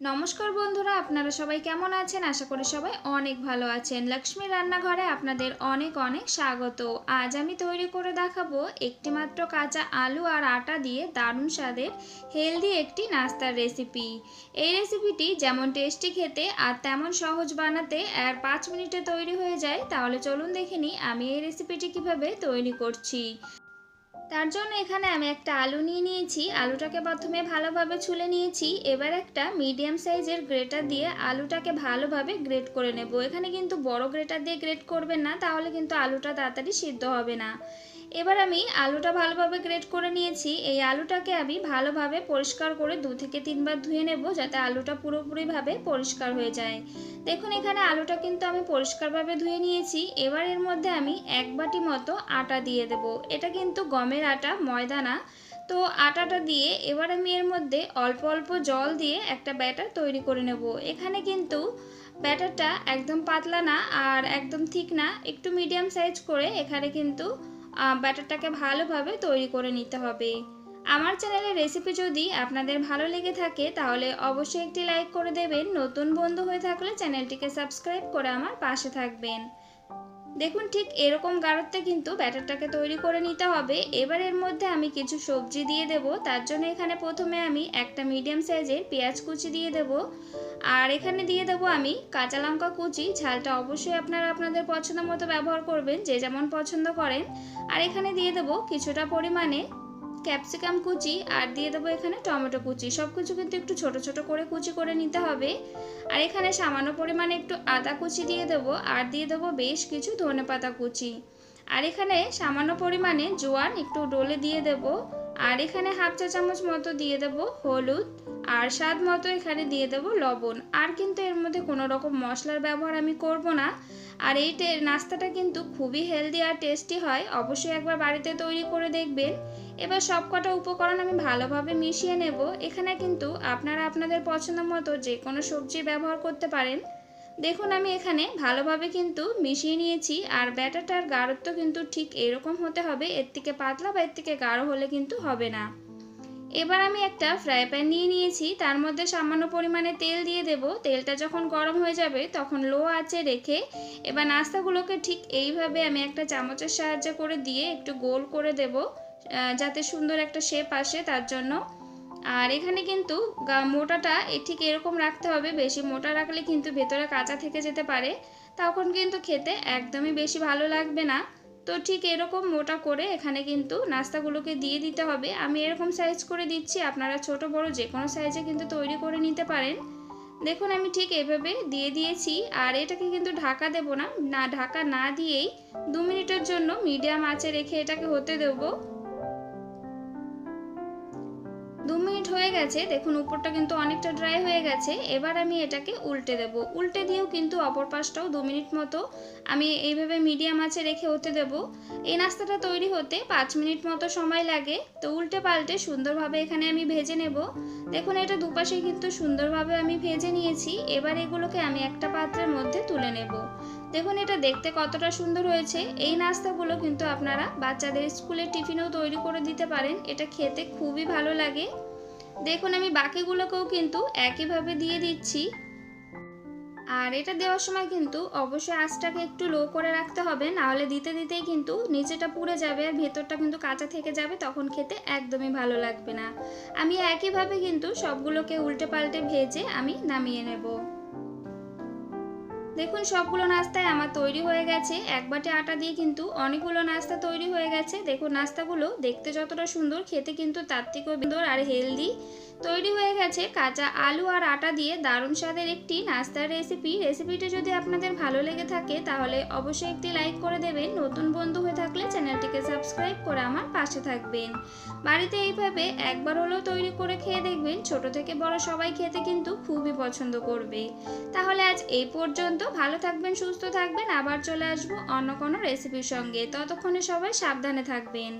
নমস্কার বন্ধুরা, আপনারা সবাই কেমন আছেন? আশা করি সবাই অনেক ভালো আছেন। লক্ষ্মী রান্নাঘরে আপনাদের অনেক অনেক স্বাগত। আজ আমি তৈরি করে দেখাবো একটি মাত্র কাঁচা আলু আর আটা দিয়ে দারুণ স্বাদের হেলদি একটি নাস্তার রেসিপি। এই রেসিপিটি যেমন টেস্টি খেতে আর তেমন সহজ বানাতে আর পাঁচ মিনিটে তৈরি হয়ে যায়, তাহলে চলুন দেখে নিই আমি এই রেসিপিটি কীভাবে তৈরি করছি। তার জন্য এখানে আমি একটা আলু নিয়ে নিয়েছি। আলুটাকে প্রথমে ভালোভাবে ছুলে নিয়েছি। এবার একটা মিডিয়াম সাইজের গ্রেটার দিয়ে আলুটাকে ভালোভাবে গ্রেট করে নেব। এখানে কিন্তু বড় গ্রেটার দিয়ে গ্রেট করবেন না, তাহলে কিন্তু আলুটা তাড়াতাড়ি সিদ্ধ হবে না। এবার আমি আলুটা ভালোভাবে গ্রেট করে নিয়েছি। এই আলুটাকে আমি ভালোভাবে পরিষ্কার করে দু থেকে তিনবার ধুয়ে নেব যাতে আলুটা পুরোপুরিভাবে পরিষ্কার হয়ে যায়। দেখুন, এখানে আলুটা কিন্তু আমি পরিষ্কারভাবে ধুয়ে নিয়েছি। এবার এর মধ্যে আমি এক বাটি মতো আটা দিয়ে দেব। এটা কিন্তু গমের আটা, ময়দা না। তো আটাটা দিয়ে এবার আমি এর মধ্যে অল্প অল্প জল দিয়ে একটা ব্যাটার তৈরি করে নেব। এখানে কিন্তু ব্যাটারটা একদম পাতলা না আর একদম ঠিক না। একটু মিডিয়াম সাইজ করে এখানে কিন্তু ব্যাটারটাকে ভালোভাবে তৈরি করে নিতে হবে। আমার চ্যানেলের রেসিপি যদি আপনাদের ভালো লেগে থাকে, তাহলে অবশ্যই একটি লাইক করে দেবেন। নতুন বন্ধু হয়ে থাকলে চ্যানেলটিকে সাবস্ক্রাইব করে আমার পাশে থাকবেন। দেখুন, ঠিক এরকম গাঢ়ত্বে কিন্তু ব্যাটারটাকে তৈরি করে নিতে হবে। এবার এর মধ্যে আমি কিছু সবজি দিয়ে দেব। তার জন্য এখানে প্রথমে আমি একটা মিডিয়াম সাইজের পেঁয়াজ কুচি দিয়ে দেব। আর এখানে দিয়ে দেব আমি কাঁচা লঙ্কা কুচি। ঝালটা অবশ্যই আপনারা আপনাদের পছন্দ মতো ব্যবহার করবেন, যে যেমন পছন্দ করেন। আর এখানে দিয়ে দেব কিছুটা পরিমাণে ক্যাপসিকাম কুচি আর দিয়ে দেবো এখানে টমেটো কুচি। সব কিছু কিন্তু একটু ছোট ছোট করে কুচি করে নিতে হবে। আর এখানে সামান্য পরিমাণে একটু আদা কুচি দিয়ে দেবো আর দিয়ে দেবো বেশ কিছু ধনে পাতা কুচি। আর এখানে সামান্য পরিমাণে জোয়ান একটু ডোলে দিয়ে দেব। আর এখানে হাফ চা চামচ মতো দিয়ে দেব হলুদ। আর স্বাদ মতো এখানে দিয়ে দেব লবণ। আর কিন্তু এর মধ্যে কোনো রকম মশলার ব্যবহার আমি করব না। আর এই নাস্তাটা কিন্তু খুবই হেলদি আর টেস্টি হয়। অবশ্যই একবার বাড়িতে তৈরি করে দেখবেন। এবার সব কটা উপকরণ আমি ভালোভাবে মিশিয়ে নেব। এখানে কিন্তু আপনারা আপনাদের পছন্দ মতো যে কোনো সবজি ব্যবহার করতে পারেন। দেখুন, আমি এখানে ভালোভাবে কিন্তু মিশিয়ে নিয়েছি। আর ব্যাটারটার গাঢ়ত্ব কিন্তু ঠিক এরকম হতে হবে। এর থেকে পাতলা বা এর থেকে গাঢ় হলে কিন্তু হবে না। এবার আমি একটা ফ্রাই প্যান নিয়ে নিয়েছি, তার মধ্যে সামান্য পরিমাণে তেল দিয়ে দেব। তেলটা যখন গরম হয়ে যাবে, তখন লো আঁচে রেখে এবার নাস্তাগুলোকে ঠিক এইভাবে আমি একটা চামচের সাহায্য করে দিয়ে একটু গোল করে দেব যাতে সুন্দর একটা শেপ আসে তার জন্য। আর এখানে কিন্তু মোটাটা ঠিক এরকম রাখতে হবে, বেশি মোটা রাখলে কিন্তু ভেতরে কাঁচা থেকে যেতে পারে। তখন কিন্তু খেতে একদমই বেশি ভালো লাগবে না। তো ঠিক এরকম মোটা করে এখানে কিন্তু নাস্তাগুলোকে দিয়ে দিতে হবে। আমি এরকম সাইজ করে দিচ্ছি, আপনারা ছোট, বড় যে কোনো সাইজে কিন্তু তৈরি করে নিতে পারেন। দেখুন, আমি ঠিক এভাবে দিয়ে দিয়েছি। আর এটাকে কিন্তু ঢাকা দেব না না, ঢাকা না দিয়েই দু মিনিটের জন্য মিডিয়াম আঁচে রেখে এটাকে হতে দেবো। গেছে, দেখুন উপরটা কিন্তু অনেকটা ড্রাই হয়ে গেছে, এবার আমি এটাকে উল্টে দেব। উল্টে দিয়েও কিন্তু অপর পাশটাও দু মিনিট মতো আমি এইভাবে মিডিয়াম আছে রেখে হতে দেব। এই নাস্তাটা তৈরি হতে পাঁচ মিনিট মতো সময় লাগে, তো উল্টে পাল্টে সুন্দরভাবে এখানে আমি ভেজে নেব। দেখুন এটা দুপাশে কিন্তু সুন্দরভাবে আমি ভেজে নিয়েছি, এবার এগুলোকে আমি একটা পাত্রের মধ্যে তুলে নেব। দেখুন এটা দেখতে কতটা সুন্দর হয়েছে। এই নাস্তাগুলো কিন্তু আপনারা বাচ্চাদের স্কুলের টিফিনেও তৈরি করে দিতে পারেন, এটা খেতে খুবই ভালো লাগে। দেখুন, আমি বাকিগুলোকেও কিন্তু একইভাবে দিয়ে দিচ্ছি। আর এটা দেওয়ার সময় কিন্তু অবশ্যই আঁচটাকে একটু লো করে রাখতে হবে, নাহলে দিতে দিতেই কিন্তু নিচেটা পুড়ে যাবে আর ভেতরটা কিন্তু কাঁচা থেকে যাবে, তখন খেতে একদমই ভালো লাগবে না। আমি একইভাবে কিন্তু সবগুলোকে উল্টে পাল্টে ভেজে আমি নামিয়ে নেব। দেখুন, সবগুলো নাস্তায় আমার তৈরি হয়ে গেছে। এক বাটি আটা দিয়ে কিন্তু অনেকগুলো নাস্তা তৈরি হয়ে গেছে। দেখুন, নাস্তাগুলো দেখতে যতটা সুন্দর, খেতে কিন্তু তার থেকেও সুন্দর আর হেলদি। তৈরি হয়ে গেছে কাঁচা আলু আর আটা দিয়ে দারুণ স্বাদের একটি নাস্তার রেসিপি। রেসিপিটা যদি আপনাদের ভালো লেগে থাকে, তাহলে অবশ্যই একটি লাইক করে দেবেন। নতুন বন্ধু হয়ে থাকলে চ্যানেলটিকে সাবস্ক্রাইব করে আমার পাশে থাকবেন। বাড়িতে এইভাবে একবার হলেও তৈরি করে খেয়ে দেখবেন, ছোট থেকে বড় সবাই খেতে কিন্তু খুবই পছন্দ করবে। তাহলে আজ এই পর্যন্ত, ভালো থাকবেন, সুস্থ থাকবেন, আবার চলে আসব অন্য কোনো রেসিপির সঙ্গে। ততক্ষণে সবাই সাবধানে থাকবেন।